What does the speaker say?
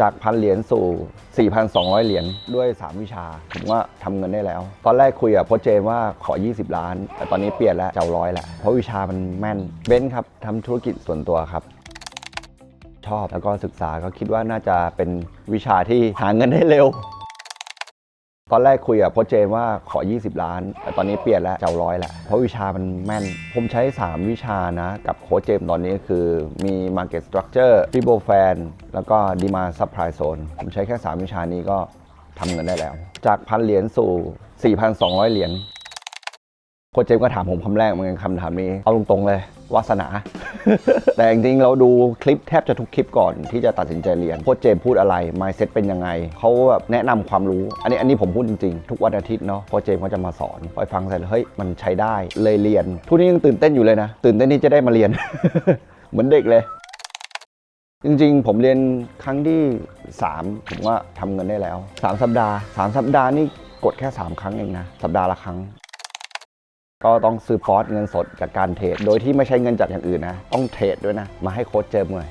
จากพันเหรียญสู่ 4,200 เหรียญด้วย 3 วิชา ผมว่าทำเงินได้แล้ว ตอนแรกคุยกับโค้ชเจมว่าขอ 20 ล้าน แต่ตอนนี้เปลี่ยนแล้วจะเอาร้อยแหละเพราะวิชามันแม่นเบนครับทำธุรกิจส่วนตัวครับ ชอบแล้วก็ศึกษาก็คิดว่าน่าจะเป็นวิชาที่หาเงินได้เร็ว ตอนแรกคุยกับโค้ชเจมว่าขอ 20 ล้าน แต่ตอนนี้เปลี่ยนแล้วจะเอาร้อยแล้วเพราะวิชามันแม่น ผมใช้ 3 วิชานะ กับโค้ชเจมตอนนี้คือมี Market Structure f i b o f a n แล้วก็ Demand Supply Zone ผมใช้แค่ 3 วิชานี้ก็ทำเงินได้แล้ว จากพันเหรียญสู่ 4,200 เหรียญโค้ชเจมก็ถามผมคำแรกเหมือนกันคำถามนี้ เอาตรงๆเลย วาสนา แต่จริงๆเราดูคลิปแทบจะทุกคลิปก่อนที่จะตัดสินใจเรียนโค้ชเจมพูดอะไร mindset เป็นยังไง เขาแบบแนะนำความรู้ อันนี้อันนี้ผมพูดจริงๆ ทุกวันอาทิตย์เนาะโค้ชเจมเขาจะมาสอนพอฟังเสร็จแล้วเฮ้ยมันใช้ได้เลยเรียน ทุกนี้ยังตื่นเต้นอยู่เลยนะ ตื่นเต้นที่จะได้มาเรียน เหมือนเด็กเลยจริงๆ ผมเรียนครั้งที่ 3 ผมว่าทำเงินได้แล้ว 3 สัปดาห์ 3 สัปดาห์นี่กดแค่ 3 ครั้งเองนะ สัปดาห์ละครั้ง ก็ต้องซื้อฟอสเงินสดจากการเทรด โดยที่ไม่ใช้เงินจากอย่างอื่นนะ ต้องเทรดด้วยนะ มาให้โค้ชเจอมเลย